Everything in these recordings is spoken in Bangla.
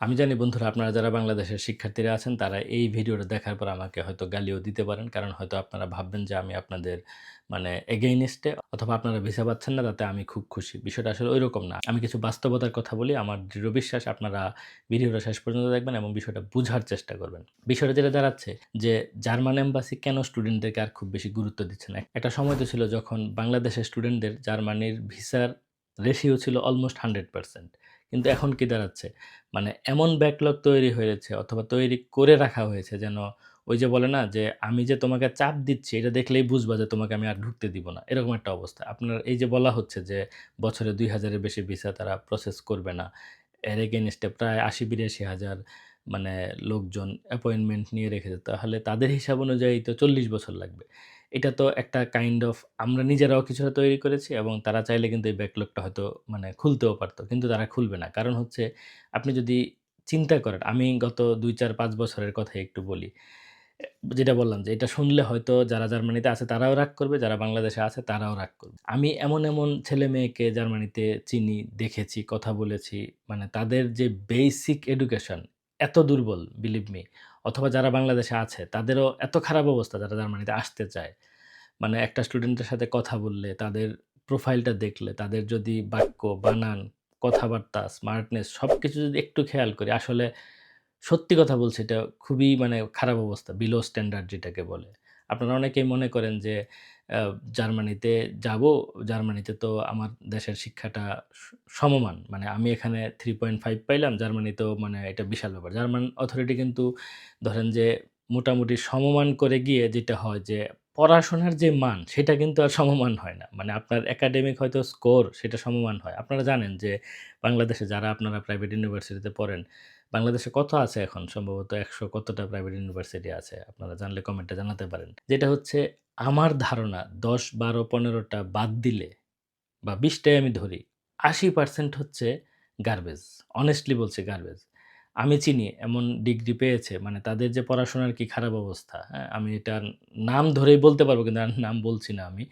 আমি জানি বন্ধুরা, আপনারা যারা বাংলাদেশের শিক্ষার্থীরা আছেন, তারা এই ভিডিওটা দেখার পর আমাকে হয়তো গালিও দিতে পারেন। কারণ হয়তো আপনারা ভাববেন যে আমি আপনাদের মানে এগেইনস্টে অথবা আপনারা ভিসা পাচ্ছেন না, তাতে আমি খুব খুশি। বিষয়টা আসলে ওই রকম না। আমি কিছু বাস্তবতার কথা বলি, আমার দৃঢ় বিশ্বাস, আপনারা ভিডিওটা শেষ পর্যন্ত দেখবেন এবং বিষয়টা বোঝার চেষ্টা করবেন। বিষয়টা যেটা দাঁড়াচ্ছে, যে জার্মান এম্বাসি কেন স্টুডেন্টদেরকে আর খুব বেশি গুরুত্ব দিচ্ছে না? একটা সময় তো ছিল যখন বাংলাদেশের স্টুডেন্টদের জার্মানির ভিসার রেশিও ছিল অলমোস্ট হান্ড্রেড পার্সেন্ট কিন্তু এখন কি দাঁড়াচ্ছে? মানে এমন ব্যাকলগ তৈরি হয়েছে অথবা তৈরি করে রাখা হয়েছে যেন ওই যে বলে না যে আমি যে তোমাকে চাপ দিচ্ছি, এটা দেখলেই বুঝবা যে তোমাকে আমি আর ঢুকতে দিব না। এরকম একটা অবস্থা। আপনার এই যে বলা হচ্ছে যে বছরে দুই হাজারের বেশি ভিসা তারা প্রসেস করবে না। এর এগেনস্টে প্রায় আশি, বিরাশি হাজার মানে লোকজন অ্যাপয়েন্টমেন্ট নিয়ে রেখেছে। তাহলে তাদের হিসাব অনুযায়ী তো চল্লিশ বছর লাগবে। এটা তো একটা কাইন্ড অফ আমরা নিজেরাও কিছুটা তৈরি করেছি এবং তারা চাইলে কিন্তু এই ব্যাকলগটা হয়তো মানে খুলতেও পারতো। কিন্তু তারা খুলবে না। কারণ হচ্ছে আপনি যদি চিন্তা করেন, আমি গত দুই, চার, পাঁচ বছরের কথা একটু বলি। যেটা বললাম যে, এটা শুনলে হয়তো যারা জার্মানিতে আছে তারাও রাগ করবে, যারা বাংলাদেশে আছে তারাও রাগ করবে। আমি এমন এমন ছেলে মেয়েকে জার্মানিতে চিনি, দেখেছি, কথা বলেছি মানে তাদের যে বেসিক এডুকেশন এত দুর্বল বিলিভ মি অথবা যারা বাংলাদেশে আছে, তাদেরও এত খারাপ অবস্থা যারা জার্মানিতে আসতে চায়। মানে একটা স্টুডেন্টের সাথে কথা বললে, তাদের প্রোফাইলটা দেখলে, তাদের যদি বাক্য, বানান, কথাবার্তা স্মার্টনেস সব কিছু যদি একটু খেয়াল করি, আসলে সত্যি কথা বলছি, এটা খুবই মানে খারাপ অবস্থা বিলো স্ট্যান্ডার্ড যেটাকে বলে। আপনারা অনেকেই মনে করেন যে জার্মানিতে যাব, জার্মানিতে তো আমার দেশের শিক্ষাটা সমমান মানে আমি এখানে থ্রি পয়েন্ট ফাইভ পাইলাম, জার্মানিতেও মানে এটা বিশাল ব্যাপার। জার্মান অথরিটি কিন্তু ধরেন যে মোটামুটি সমমান করে গিয়ে যেটা হয় যে পড়াশোনার যে মান, সেটা কিন্তু আর সমমান হয় না। মানে আপনার একাডেমিক হয়তো স্কোর সেটা সমমান হয়। আপনারা জানেন যে বাংলাদেশে যারা আপনারা প্রাইভেট ইউনিভার্সিটিতে পড়েন, বাংলাদেশে কত আছে এখন? সম্ভবত একশো কতটা প্রাইভেট ইউনিভার্সিটি আছে? আপনারা জানলে কমেন্টে জানাতে পারেন। যেটা হচ্ছে, আমার ধারণা দশ, বারো, পনেরোটা বাদ দিলে বা বিশটাই আমি ধরি, আশি পার্সেন্ট হচ্ছে গার্বেজ অনেস্টলি বলছে গার্বেজ আমি চিনি, এমন ডিগ্রি পেয়েছে। মানে তাদের যে পড়াশোনার কি খারাপ অবস্থা হ্যাঁ? আমি এটার নাম ধরেই বলতে পারব, কিন্তু আর নাম বলছি না আমি।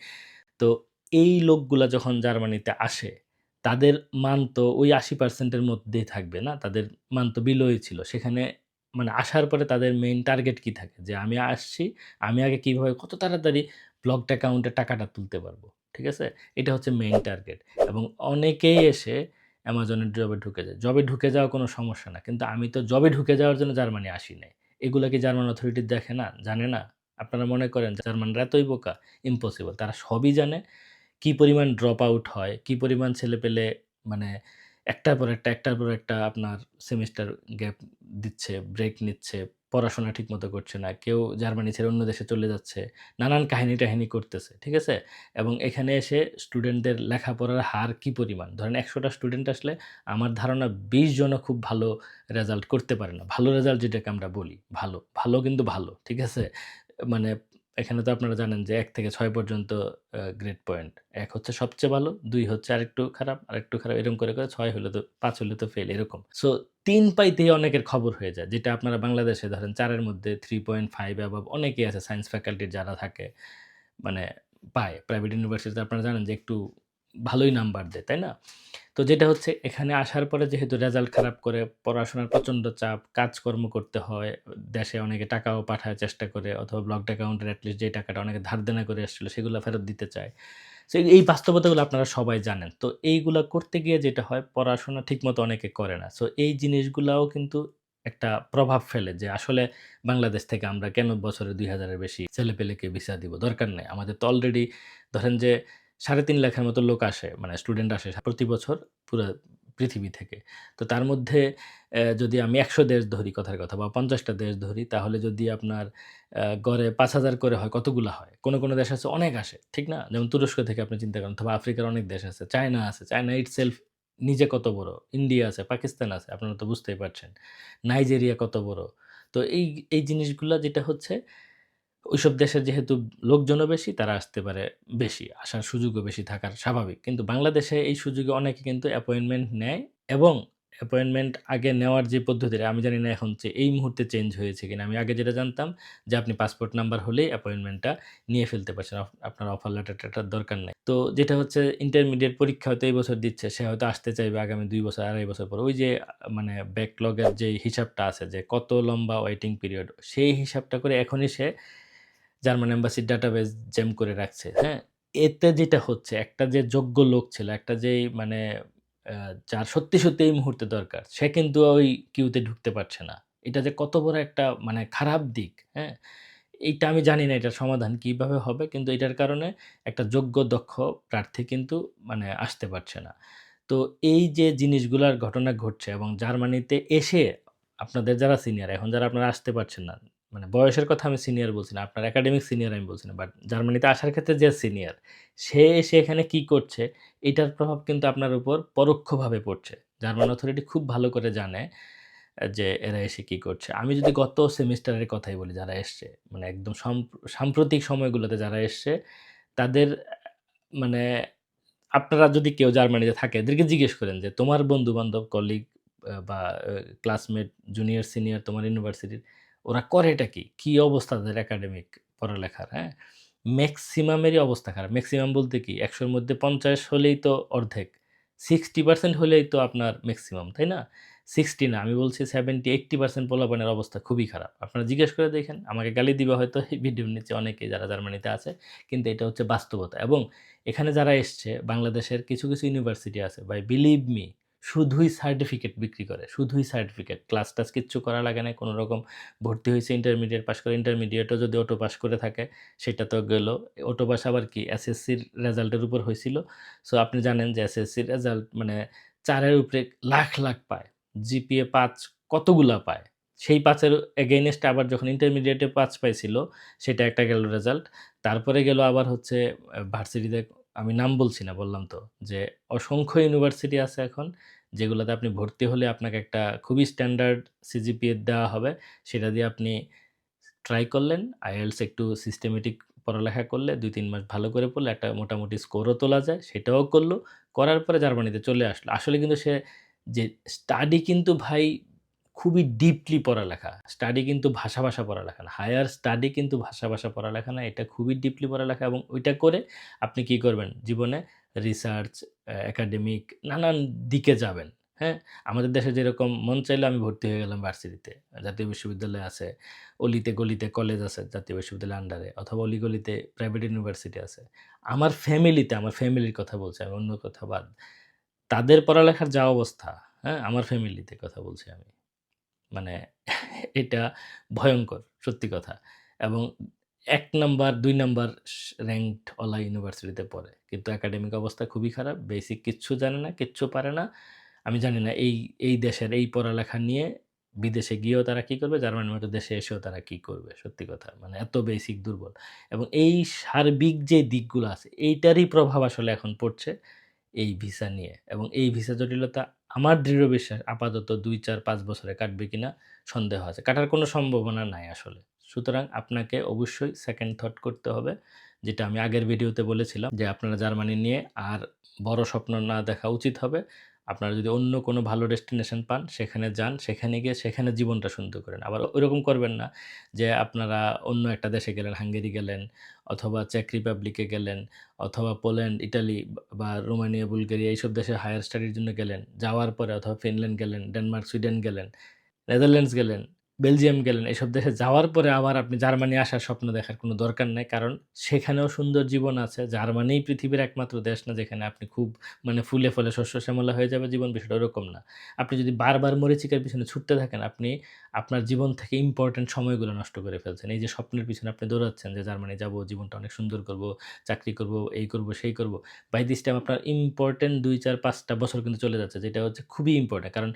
তো এই লোকগুলা যখন জার্মানিতে আসে, তাদের মান তো ওই আশি পার্সেন্টের মধ্যেই থাকবে না? তাদের মান তো বিলোই ছিল। সেখানে মানে আসার পরে তাদের মেইন টার্গেট কি থাকে? যে আমি আসছি, আমি আগে কীভাবে কত তাড়াতাড়ি ব্লকড অ্যাকাউন্টে টাকাটা তুলতে পারব? ঠিক আছে? এটা হচ্ছে মেইন টার্গেট এবং অনেকেই এসে অ্যামাজনের জবে ঢুকে যায়। জবে ঢুকে যাওয়া কোনো সমস্যা না, কিন্তু আমি তো জবে ঢুকে যাওয়ার জন্য জার্মানি আসি নাই। এগুলো কি জার্মান অথরিটি দেখে না? জানে না? আপনারা মনে করেন জার্মানরা এতই বোকা? ইম্পসিবল তারা সবই জানে কি পরিমাণ ড্রপ আউট হয়, কি পরিমাণ ছেলে পেলে মানে একটার পর একটা, একটার পর একটা আপনার সেমিস্টার গ্যাপ দিচ্ছে ব্রেক নিচ্ছে পড়াশোনা ঠিকমতো করছে না, কেউ জার্মানি ছেড়ে অন্য দেশে চলে যাচ্ছে, নানান কাহিনী টাহিনী করতেছে, ঠিক আছে? এবং এখানে এসে স্টুডেন্টদের লেখাপড়ার হার কি পরিমাণ? ধরেন একশোটা স্টুডেন্ট আসলে আমার ধারণা বিশ জনও খুব ভালো রেজাল্ট করতে পারে না। ভালো রেজাল্ট যেটাকে আমরা বলি, ভালো ভালো কিন্তু ভালো, ঠিক আছে? মানে এখানে তো আপনারা জানেন যে এক থেকে ছয় পর্যন্ত গ্রেড পয়েন্ট এক হচ্ছে সবচেয়ে ভালো, দুই হচ্ছে আরেকটু খারাপ আরেকটু খারাপ, এরকম করে করে, ছয় হলে তো, পাঁচ হলে তো ফেল এরকম। সো তিন পাইতেই অনেকের খবর হয়ে যায়, যেটা আপনারা বাংলাদেশে ধরেন চারের মধ্যে থ্রি পয়েন্ট ফাইভ অ্যাভাব অনেকেই আছে সায়েন্স ফ্যাকাল্টির যারা থাকে মানে পায়। প্রাইভেট ইউনিভার্সিটিতে আপনারা জানেন যে একটু ভালোই নাম্বার দেয়, তাই না? তো যেটা হচ্ছে, এখানে আসার পরে যেহেতু রেজাল্ট খারাপ করে, পড়াশোনার প্রচণ্ড চাপ, কাজকর্ম করতে হয়, দেশে অনেকে টাকাও পাঠায় চেষ্টা করে, অথবা ব্লকড অ্যাকাউন্টের অ্যাটলিস্ট যে টাকাটা অনেকে ধার দেনা করে এসেছিল সেগুলো ফেরত দিতে চায়। সো এই বাস্তবতাগুলো আপনারা সবাই জানেন। তো এইগুলা করতে গিয়ে যেটা হয়, পড়াশোনা ঠিকমতো অনেকে করে না। সো এই জিনিসগুলাও কিন্তু একটা প্রভাব ফেলে যে আসলে বাংলাদেশ থেকে আমরা কেন বছরে দুই হাজারের বেশি ছেলেপেলেকে ভিসা দিব? দরকার নেই। আমাদের তো অলরেডি ধরেন যে সাড়ে তিন লাখের মতো লোক আসে মানে স্টুডেন্ট আসে প্রতি বছর পুরো পৃথিবী থেকে। তো তার মধ্যে যদি আমি একশো দেশ ধরি কথার কথা বা পঞ্চাশটা দেশ ধরি, তাহলে যদি আপনার গড়ে পাঁচ হাজার করে হয়, কতগুলো হয়? কোনো কোনো দেশ আছে, অনেক আসে, ঠিক না? যেমন তুরস্ক থেকে আপনি চিন্তা করেন, অথবা আফ্রিকার অনেক দেশ আছে, চায়না আছে, চায়না ইট সেলফ নিজে কত বড়, ইন্ডিয়া আছে, পাকিস্তান আছে, আপনারা তো বুঝতেই পারছেন, নাইজেরিয়া কত বড়। তো এই এই জিনিসগুলো যেটা হচ্ছে ওইসব দেশের যেহেতু লোকজনও বেশি তারা আসতে পারে বেশি আসার সুযোগও বেশি থাকার স্বাভাবিক কিন্তু বাংলাদেশে এই সুযোগে অনেকে কিন্তু অ্যাপয়েন্টমেন্ট নেয় এবং অ্যাপয়েন্টমেন্ট আগে নেওয়ার যে পদ্ধতিটা আমি জানি না এখন যে এই মুহূর্তে চেঞ্জ হয়েছে কিনা। আমি আগে যেটা জানতাম যে আপনি পাসপোর্ট নাম্বার হলেই অ্যাপয়েন্টমেন্টটা নিয়ে ফেলতে পারছেন। আপ আপনার অফার লেটার-টেটার দরকার নাই। তো যেটা হচ্ছে ইন্টারমিডিয়েট পরীক্ষা হয়তো এই বছর দিচ্ছে, সে হয়তো আসতে চাইবে আগামী দুই বছর, ২.৫ বছর পরে। ওই যে মানে ব্যাকলগের যে হিসাবটা আছে যে কত লম্বা ওয়েটিং পিরিয়ড, সেই হিসাবটা করে এখনই সে জার্মান এম্বাসির ডাটাবেজ জ্যাম করে রাখছে, হ্যাঁ? এতে যেটা হচ্ছে একটা যে যোগ্য লোক ছিল, একটা যেই মানে যার সত্যি, সত্যি এই মুহূর্তে দরকার, সে কিন্তু ওই কিউতে ঢুকতে পারছে না। এটা যে কত বড় একটা মানে খারাপ দিক, হ্যাঁ? এইটা আমি জানি না এটার সমাধান কীভাবে হবে। কিন্তু এটার কারণে একটা যোগ্য দক্ষ প্রার্থী কিন্তু মানে আসতে পারছে না। তো এই যে জিনিসগুলার ঘটনা ঘটছে এবং জার্মানিতে এসে আপনাদের যারা সিনিয়র, এখন যারা আপনারা আসতে পারছেন না, মানে বয়সের কথা আমি সিনিয়র বলছি না। আপনার একাডেমিক সিনিয়র আমি বলছি না। বাট জার্মানিতে আসার ক্ষেত্রে যে সিনিয়র, সে এসে এখানে কি করছে, এটার প্রভাব কিন্তু আপনার উপর পরোক্ষভাবে পড়ছে। জার্মান অথরিটি খুব ভালো করে জানে যে এরা এসে কি করছে। আমি যদি গত সেমিস্টারের কথাই বলি যারা এসছে, মানে একদম সাম্প্রতিক সময়গুলোতে যারা এসছে, তাদের মানে আপনারা যদি কেউ জার্মানিতে থাকে, এদেরকে জিজ্ঞেস করেন যে, "তোমার বন্ধু-বান্ধব, কলিগ বা ক্লাসমেট, জুনিয়র, সিনিয়র তোমার ইউনিভার্সিটির ওরা করেটা কি? কি অবস্থা তাদের একাডেমিক পড়ালেখার, হ্যাঁ? ম্যাক্সিমামেরই অবস্থা খারাপ। ম্যাক্সিমাম বলতে কি একশোর মধ্যে ৫০ হলেই তো অর্ধেক। 60% হলেই তো আপনার ম্যাক্সিমাম তাই না? 60 না, আমি বলছি 70-80% পোলাপানের অবস্থা খুবই খারাপ। আপনারা জিজ্ঞেস করে দেখেন। আমাকে গালি দিবে হয়তো এই ভিডিওর নিচে অনেকেই যারা জার্মানিতে আছে। কিন্তু এটা হচ্ছে বাস্তবতা এবং এখানে যারা এসছে বাংলাদেশের কিছু, কিছু ইউনিভার্সিটি আছে ভাই বিলিভ মি শুধুই সার্টিফিকেট বিক্রি করে। শুধুই সার্টিফিকেট। ক্লাস-টাস কিচ্ছু করা লাগে না কোনো রকম ভর্তি হয়েছে ইন্টারমিডিয়েট পাস করে। ইন্টারমিডিয়েটও যদি অটো পাস করে থাকে, সেটা তো গেল। অটো পাস আবার কি এসএসসির রেজাল্টের উপর হয়েছিল সো আপনি জানেন যে এসএসসির রেজাল্ট মানে চারের উপরে লাখ, লাখ পায়। জিপিএ পাঁচ কতগুলা পায়। সেই ৫ এর আবার যখন ইন্টারমিডিয়েটে পাঁচ পাইছিল, সেটা একটা গেল রেজাল্ট। তারপরে গেল আবার হচ্ছে ভার্সিটিতে আমি নাম বলছি না, বললাম তো যে অসংখ্য ইউনিভার্সিটি আছে এখন, যেগুলোতে আপনি ভর্তি হলে আপনাকে একটা খুবই স্ট্যান্ডার্ড সিজিপিএ দেওয়া হবে। সেটা দিয়ে আপনি ট্রাই করলেন। আইএলটিএস একটু সিস্টেমেটিক পড়ালেখা করলে ২-৩ মাস ভালো করে পড়লে একটা মোটামুটি স্কোরও তোলা যায়। সেটাও করল করার পরে জার্মানিতে চলে আসলো। আসলে কিন্তু সে যে স্টাডি কিন্তু ভাই খুবই ডিপলি পড়ালেখা। স্টাডি কিন্তু ভাষা, ভাষা পড়ালেখা না। হায়ার স্টাডি কিন্তু ভাষা, ভাষা পড়ালেখা না। এটা খুবই ডিপলি পড়ালেখা এবং ওইটা করে আপনি কি করবেন? জীবনে রিসার্চ, একাডেমিক নানান দিকে যাবেন। হ্যাঁ? আমাদের দেশে যেরকম মন চাইলো আমি ভর্তি হয়ে গেলাম ভার্সিটিতে। জাতীয় বিশ্ববিদ্যালয় আছে। অলিতে গলিতে কলেজ আছে জাতীয় বিশ্ববিদ্যালয়ের আন্ডারে অথবা অলি-গলিতে প্রাইভেট ইউনিভার্সিটি আছে। আমার ফ্যামিলিতে, আমার ফ্যামিলির কথা বলছি আমি, অন্য কথা বাদ। তাদের পড়ালেখার যা অবস্থা, হ্যাঁ? আমার ফ্যামিলিতে কথা বলছি আমি। মানে এটা ভয়ঙ্কর সত্যি কথা। এবং এক নাম্বার, দুই নাম্বার স অলা ইউনিভার্সিটিতে পড়ে। কিন্তু একাডেমিক অবস্থা খুবই খারাপ। বেসিক কিচ্ছু জানে না, কিচ্ছু পারে না। আমি জানি না এই, এই দেশের এই পড়ালেখা নিয়ে বিদেশে গিয়েও তারা কি করবে? জার্মানির মতো দেশে এসেও তারা কি করবে? সত্যি কথা। মানে এত বেসিক দুর্বল। এবং এই সার্বিক যে দিকগুলো আছে, এইটারই প্রভাব আসলে এখন পড়ছে এই ভিসা নিয়ে। এবং এই ভিসা জটিলতা আমার দৃঢ় বিশ্বাস আপাতত ২, ৪, ৫ বছরে কাটবে কিনা সন্দেহ আছে। কাটার কোনো সম্ভাবনা নাই আসলে। সুতরাং আপনাকে অবশ্যই সেকেন্ড থট করতে হবে। যেটা আমি আগের ভিডিওতে বলেছিলাম যে আপনারা জার্মানি নিয়ে আর বড় স্বপ্ন না দেখা উচিত হবে। আপনারা যদি অন্য কোনো ভালো ডেস্টিনেশন পান, সেখানে যান। সেখানে গিয়ে সেখানে জীবনটা সুন্দর করেন। আবার ওইরকম করবেন না যে আপনারা অন্য একটা দেশে গেলেন, হাঙ্গেরি গেলেন অথবা চেক রিপাবলিকে গেলেন অথবা পোল্যান্ড, ইটালি বা রোমানিয়া, বুলগেরিয়া এইসব দেশে হায়ার স্টাডির জন্য গেলেন। যাওয়ার পরে অথবা ফিনল্যান্ড গেলেন, ডেনমার্ক, সুইডেন গেলেন, নেদারল্যান্ডস গেলেন, বেলজিয়াম গেলেন। এসব দেশে যাওয়ার পরে আবার আপনি জার্মানি আসার স্বপ্ন দেখার কোনো দরকার নাই। কারণ সেখানেও সুন্দর জীবন আছে। জার্মানিই পৃথিবীর একমাত্র দেশ না যেখানে আপনি খুব মানে ফুলে ফলে শস্য শ্যামলা হয়ে যাবে জীবন, বিষয়টা ওরকম না। আপনি যদি বারবার মরিচিকার পিছনে ছুটতে থাকেন, আপনি আপনার জীবন থেকে ইম্পোর্টেন্ট সময়গুলো নষ্ট করে ফেলছেন। এই যে স্বপ্নের পিছনে আপনি দৌড়াচ্ছেন যে জার্মানি যাব, জীবনটা অনেক সুন্দর করব, চাকরি করব, এই করব, সেই করব। বাই দিস টাইম আপনার ইম্পোর্টেন্ট ২, ৪, ৫ টা বছর কিন্তু চলে যাচ্ছে। যেটা হচ্ছে খুবই ইম্পোর্টেন্ট। কারণ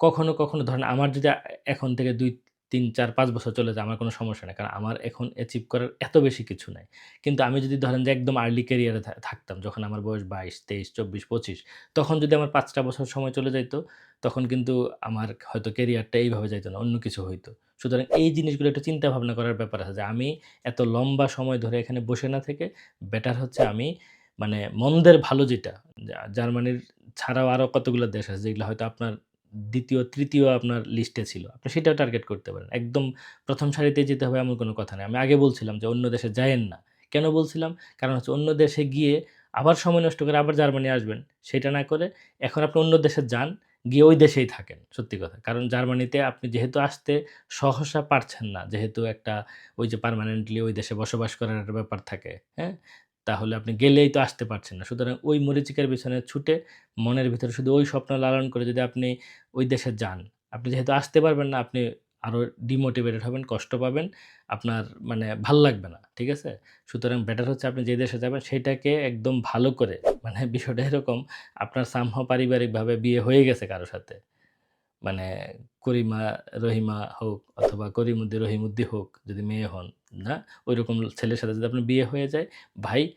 কখনো, কখনো ধরেন আমার যদি এখন থেকে ২, ৩, ৪, ৫ বছর চলে যায় আমার কোনো সমস্যা নাই। কারণ আমার এখন অ্যাচিভ করার এত বেশি কিছু নাই। কিন্তু আমি যদি ধরেন যে একদম আর্লি ক্যারিয়ারে থাকতাম, যখন আমার বয়স ২২, ২৩, ২৪, ২৫ তখন যদি আমার পাঁচটা বছর সময় চলে যাইত, তখন কিন্তু আমার হয়তো ক্যারিয়ারটা এইভাবে যাইত না, অন্য কিছু হইতো। সুতরাং এই জিনিসগুলো একটু চিন্তা ভাবনা করার ব্যাপার আছে যে আমি এত লম্বা সময় ধরে এখানে বসে না থেকে বেটার হচ্ছে আমি মানে মন্দের ভালো যেটা, জার্মানির ছাড়াও আরও কতগুলো দেশ আছে যেগুলো হয়তো আপনার দ্বিতীয়, তৃতীয় আপনার লিস্টে ছিল। আপনি সেটাও টার্গেট করতে পারেন। একদম প্রথম সারিতে যেতে হবে এমন কোনো কথা নেই। আমি আগে বলছিলাম যে অন্য দেশে যায়েন না। কেন বলছিলাম? কারণ হচ্ছে অন্য দেশে গিয়ে আবার সময় নষ্ট করে আবার জার্মানি আসবেন। সেটা না করে এখন আপনি অন্য দেশে যান, গিয়ে ওই দেশেই থাকেন। সত্যি কথা। কারণ জার্মানিতে আপনি যেহেতু আসতে সহসা পারছেন না। যেহেতু একটা ওই যে পার্মানেন্টলি ওই দেশে বসবাস করার একটা ব্যাপার থাকে, হ্যাঁ? তাহলে আপনি গেলেই তো আসতে পারছেন না। সুতরাং ওই মরিচিকার পিছনে ছুটে মনের ভিতরে শুধু ওই স্বপ্ন লালন করে যদি আপনি ওই দেশে যান, আপনি যেহেতু আসতে পারবেন না, আপনি আরও ডিমোটিভেটেড হবেন, কষ্ট পাবেন। আপনার মানে ভালো লাগবে না। ঠিক আছে? সুতরাং বেটার হচ্ছে আপনি যে দেশে যাবেন সেটাকে একদম ভালো করে মানে বিষয়টা এরকম আপনার সামহাও পারিবারিকভাবে বিয়ে হয়ে গেছে কারও সাথে। মানে করিমা, রহিমা হোক অথবা করিমুদ্দি, রহিমুদ্দি হোক যদি মেয়ে হন, না? ঐরকম ছেলের সাথে যদি আপনার বিয়ে হয়ে যায়, ভাই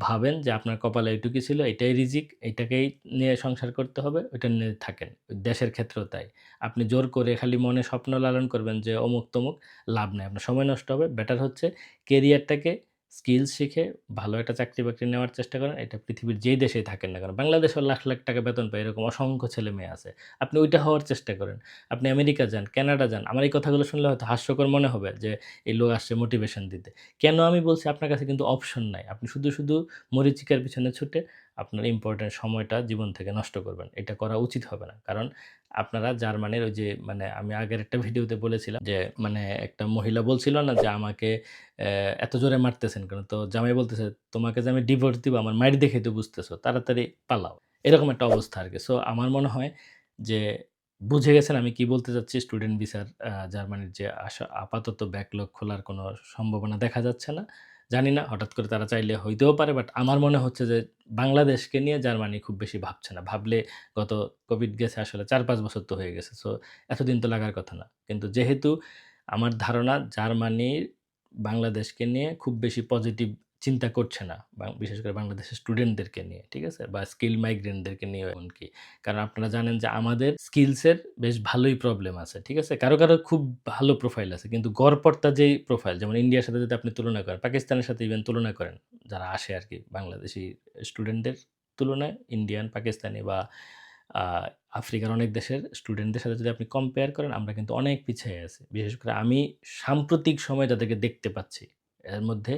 ভাবেন যে আপনার কপালে এইটুকুই ছিল, এটাই রিজিক, এইটাকেই নিয়ে সংসার করতে হবে, ওইটা নিয়ে থাকেন। দেশের ক্ষেত্রেও তাই। আপনি জোর করে খালি মনে স্বপ্ন লালন করবেন যে অমুক-তমুক, লাভ নাই। আপনার সময় নষ্ট হবে। বেটার হচ্ছে কেরিয়ারটাকে স্কিলস শিখে ভালো একটা চাকরি-বাকরি নেওয়ার চেষ্টা করেন। এটা পৃথিবীর যেই দেশেই থাকেন না কেন। বাংলাদেশেও লাখ, লাখ টাকা বেতন পায় এরকম অসংখ্য ছেলে-মেয়ে আছে। আপনি ওইটা হওয়ার চেষ্টা করেন। আপনি আমেরিকা যান, ক্যানাডা যান। আমার এই কথাগুলো শুনলে হয়তো হাস্যকর মনে হবে যে এই লোক আসছে মোটিভেশন দিতে। কেন আমি বলছি আপনার কাছে কিন্তু অপশন নাই। আপনি শুধু, শুধু মরিচিকার পিছনে ছুটে আপনার ইম্পোর্টেন্ট সময়টা জীবন থেকে নষ্ট করবেন। এটা করা উচিত হবে না। কারণ আপনারা জার্মানির ওই যে মানে আমি আগের একটা ভিডিওতে বলেছিলাম যে মানে একটা মহিলা বলছিল না যে আমাকে এত জোরে মারতেছেন কেন? তো জামাই বলতেছে, "তোমাকে যে আমি ডিভোর্স দিব আমার মাইর দেখে তো বুঝতেছো। তাড়াতাড়ি পালাও।" এরকম একটা অবস্থা আর কি সো আমার মনে হয় যে বুঝে গেছেন আমি কি বলতে চাচ্ছি স্টুডেন্ট ভিসার জার্মানির যে আশা আপাতত ব্যাকলগ খোলার কোনো সম্ভাবনা দেখা যাচ্ছে না। জানি না, হঠাৎ করে তারা চাইলে হইতেও পারে। বাট আমার মনে হচ্ছে যে বাংলাদেশকে নিয়ে জার্মানি খুব বেশি ভাবছে না। ভাবলে গত কোভিড গেছে, আসলে ৪-৫ বছর তো হয়ে গেছে। সো এতদিন তো লাগার কথা না। কিন্তু যেহেতু আমার ধারণা জার্মানি বাংলাদেশকে নিয়ে খুব বেশি পজিটিভ চিন্তা করছে না। বিশেষ করে বাংলাদেশের স্টুডেন্টদেরকে নিয়ে। ঠিক আছে? বা স্কিল মাইগ্রেন্টদেরকে নিয়ে এমনকি। কারণ আপনারা জানেন যে আমাদের স্কিলসের বেশ ভালোই প্রবলেম আছে। ঠিক আছে? কারও, কারও খুব ভালো প্রোফাইল আছে। কিন্তু গড়পড়তা যেই প্রোফাইল যেমন ইন্ডিয়ার সাথে যদি আপনি তুলনা করেন, পাকিস্তানের সাথে ইভেন তুলনা করেন, যারা আসে আর কি বাংলাদেশি স্টুডেন্টদের তুলনায় ইন্ডিয়ান, পাকিস্তানি বা আফ্রিকার অনেক দেশের স্টুডেন্টদের সাথে যদি আপনি কম্পেয়ার করেন আমরা কিন্তু অনেক পিছিয়ে আছি। বিশেষ করে আমি সাম্প্রতিক সময়ে যাদেরকে দেখতে পাচ্ছি, এর মধ্যে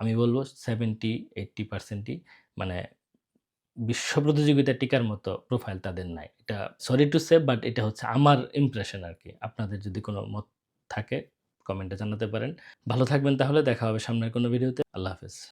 আমি বলব সেভেন্টি এইটটি পার্সেন্টই মানে বিশ্ব প্রতিযোগিতা টিকার মতো প্রোফাইল তাদের নাই। এটা সরি টু সেভ বাট এটা হচ্ছে আমার ইমপ্রেশন আর কি আপনাদের যদি কোনো মত থাকে কমেন্টে জানাতে পারেন। ভালো থাকবেন তাহলে, দেখা হবে সামনের কোনো ভিডিওতে। আল্লাহ হাফেজ।